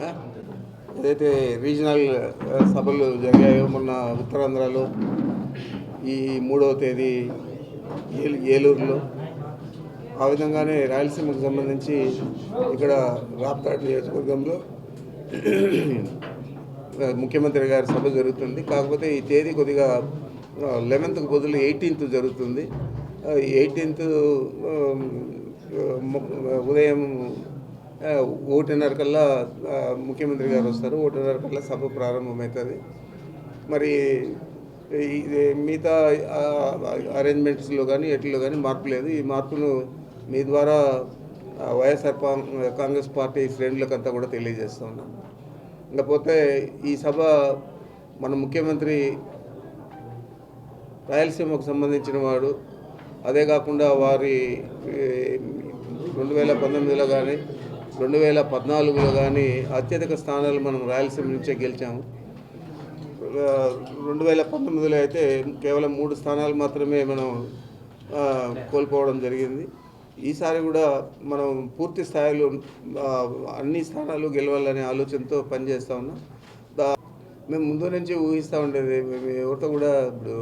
ఏదైతే రీజనల్ సభలు జరిగాయో మొన్న ఉత్తరాంధ్రలో ఈ మూడవ తేదీ ఏలు ఏలూరులో ఆ విధంగానే రాయలసీమకు సంబంధించి ఇక్కడ రాప్తాడ్ నియోజకవర్గంలో ముఖ్యమంత్రి గారి సభ జరుగుతుంది. కాకపోతే ఈ తేదీ కొద్దిగా లెవెన్త్కు బదులు ఎయిటీన్త్ జరుగుతుంది. ఎయిటీన్త్ ఉదయం ఒకటిన్నర కల్లా ముఖ్యమంత్రి గారు వస్తారు. ఒకటిన్నర కల్లా సభ ప్రారంభమవుతుంది మరి ఇది మిగతా అరేంజ్మెంట్స్లో కానీ ఎట్లో కానీ మార్పు లేదు. ఈ మార్పును మీ ద్వారా వైఎస్ఆర్ కాంగ్రెస్ పార్టీ శ్రేణులకంతా కూడా తెలియజేస్తూ ఉన్నాం. ఇకపోతే ఈ సభ మన ముఖ్యమంత్రి రాయలసీమకు సంబంధించిన వాడు అదే కాకుండా వారి రెండు వేల పంతొమ్మిదిలో కానీ రెండు వేల పద్నాలుగులో కానీ అత్యధిక స్థానాలు మనం రాయలసీమ నుంచే గెలిచాము. రెండు వేల పంతొమ్మిదిలో అయితే కేవలం మూడు స్థానాలు మాత్రమే మనం కోల్పోవడం జరిగింది. ఈసారి కూడా మనం పూర్తి స్థాయిలో అన్ని స్థానాలు గెలవాలనే ఆలోచనతో పనిచేస్తూ ఉన్నాం. దా మేము ముందు నుంచి ఊహిస్తూ ఉండేది. మేము ఎవరితో కూడా ఇప్పుడు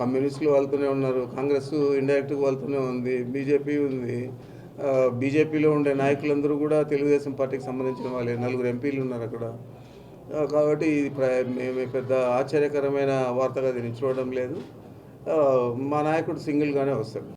కమ్యూనిస్టులు వాళ్ళతోనే ఉన్నారు కాంగ్రెస్ ఇండైరెక్ట్గా వాళ్ళతోనే ఉంది బీజేపీ ఉంది. బీజేపీలో ఉండే నాయకులందరూ కూడా తెలుగుదేశం పార్టీకి సంబంధించిన వాళ్ళే నలుగురు ఎంపీలు ఉన్నారు అక్కడ. కాబట్టి ఇది ప్ర- మేము పెద్ద ఆశ్చర్యకరమైన వార్తగా దీన్ని చూడడం లేదు. మా నాయకుడు సింగిల్గానే వస్తాడు.